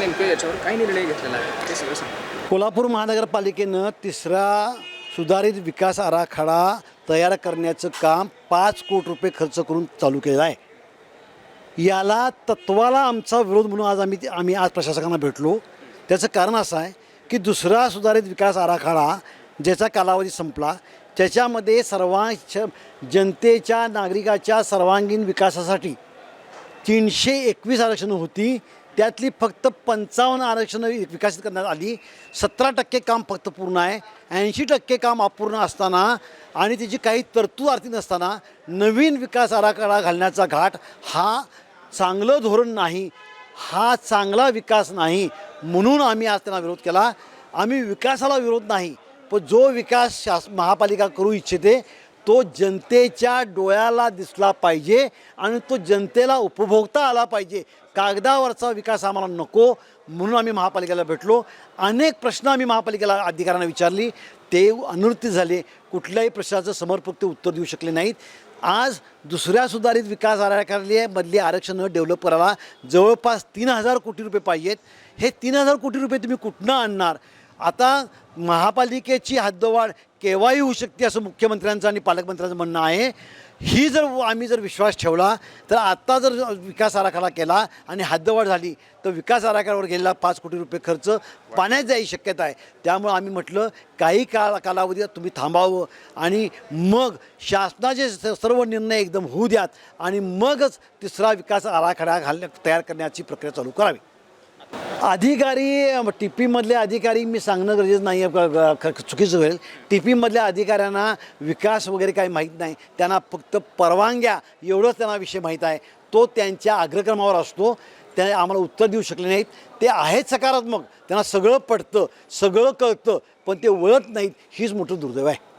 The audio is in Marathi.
याच्यावर काय निर्णय घेतलेला आहे? ते सगळं सांगा. कोल्हापूर महानगरपालिकेनं तिसरा सुधारित विकास आराखडा तयार करण्याचं काम पाच कोटी रुपये खर्च करून चालू केलेलं आहे. याला तत्वाला आमचा विरोध म्हणून आज आम्ही आम्ही आज प्रशासकांना भेटलो. त्याचं कारण असं आहे की दुसरा सुधारित विकास आराखडा ज्याचा कालावधी संपला त्याच्यामध्ये सर्वांच्या जनतेच्या नागरिकाच्या सर्वांगीण विकासासाठी तीनशे एकवीस आरक्षणं होती. त्यातली फक्त पंचावन्न आरक्षणं विकसित करण्यात आली. सतरा टक्के काम फक्त पूर्ण आहे. ऐंशी टक्के काम अपूर्ण असताना आणि त्याची काही तरतूद आर्थिक नसताना नवीन विकास आराखडा घालण्याचा घाट हा चांगलं धोरण नाही. हा चांगला विकास नाही म्हणून आम्ही आज त्यांना विरोध केला. आम्ही विकासाला विरोध नाही. पण जो विकास शास महापालिका करू इच्छिते तो जनतेच्या डोळ्याला दिसला पाहिजे आणि तो जनतेला उपभोगता आला पाहिजे. कागदावरचा विकास आम्हाला नको. म्हणून आम्ही महापालिकेला भेटलो. अनेक प्रश्न आम्ही महापालिकेला अधिकाऱ्यांना विचारली. ते अनुवृत्ती झाले. कुठल्याही प्रश्नाचं समर्पक उत्तर देऊ शकले नाहीत. आज दुसऱ्या सुधारित विकास आराखड्यामधली आरक्षणं डेव्हलप करायला जवळपास तीन हजार कोटी रुपये पाहिजेत. हे तीन हजार कोटी रुपये तुम्ही कुठनं आणणार? आता महापालिकेची हद्दवाढ केव्हाही होऊ शकते असं मुख्यमंत्र्यांचं आणि पालकमंत्र्यांचं म्हणणं आहे. ही जर आम्ही जर विश्वास ठेवला तर आत्ता जर विकास आराखडा केला आणि हद्दवाढ झाली तर विकास आराखड्यावर गेलेला पाच कोटी रुपये खर्च पाण्यात जायची शक्यता आहे. त्यामुळे आम्ही म्हटलं काही काळ कालावधीत तुम्ही थांबावं आणि मग शासनाचे स- सर्व निर्णय एकदम होऊ द्यात आणि मगच तिसरा विकास आराखडा घालण्या तयार करण्याची प्रक्रिया चालू करावी. अधिकारी टी पीमधले अधिकारी मी सांगणं गरजेचं नाही आहे क- चुकीचं होईल. टी पीमधल्या अधिकाऱ्यांना विकास वगैरे काही माहीत नाही. त्यांना फक्त परवानग्या एवढंच त्यांना विषय माहीत आहे. तो त्यांच्या अग्रक्रमावर असतो. त्या आम्हाला उत्तर देऊ शकले नाहीत. ते आहेत सकारात्मक. त्यांना सगळं पडतं सगळं कळतं पण ते वळत नाहीत. हीच मोठं दुर्दैव आहे.